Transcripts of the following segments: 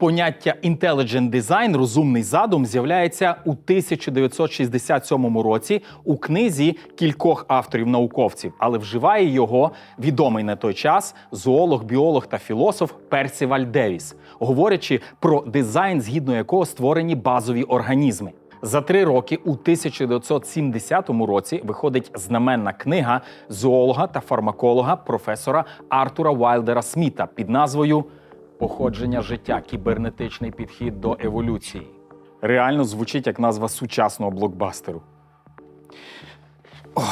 Поняття intelligent design, розумний задум, з'являється у 1967 році у книзі кількох авторів-науковців, але вживає його відомий на той час зоолог, біолог та філософ Персіваль Девіс, говорячи про дизайн, згідно якого створені базові організми. За три роки у 1970 році виходить знаменна книга зоолога та фармаколога професора Артура Вайлдера Сміта під назвою Походження життя. Кібернетичний підхід до еволюції. Реально звучить як назва сучасного блокбастеру. Ой.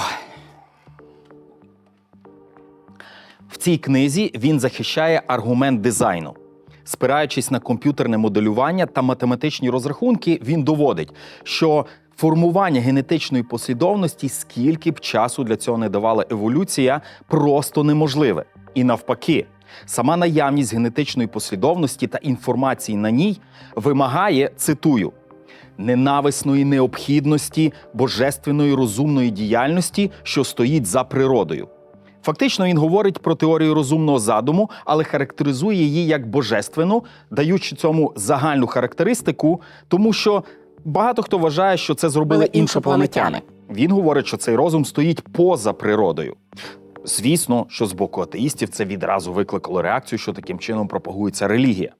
В цій книзі він захищає аргумент дизайну. Спираючись на комп'ютерне моделювання та математичні розрахунки, він доводить, що формування генетичної послідовності, скільки б часу для цього не давала еволюція, просто неможливе. І навпаки, сама наявність генетичної послідовності та інформації на ній вимагає, цитую, ненависної необхідності божественної розумної діяльності, що стоїть за природою. Фактично, він говорить про теорію розумного задуму, але характеризує її як божественну, даючи цьому загальну характеристику, тому що багато хто вважає, що це зробили іншопланетяни. іншопланетяни. Він говорить, що цей розум стоїть поза природою. Звісно, що з боку атеїстів це відразу викликало реакцію, що таким чином пропагується релігія.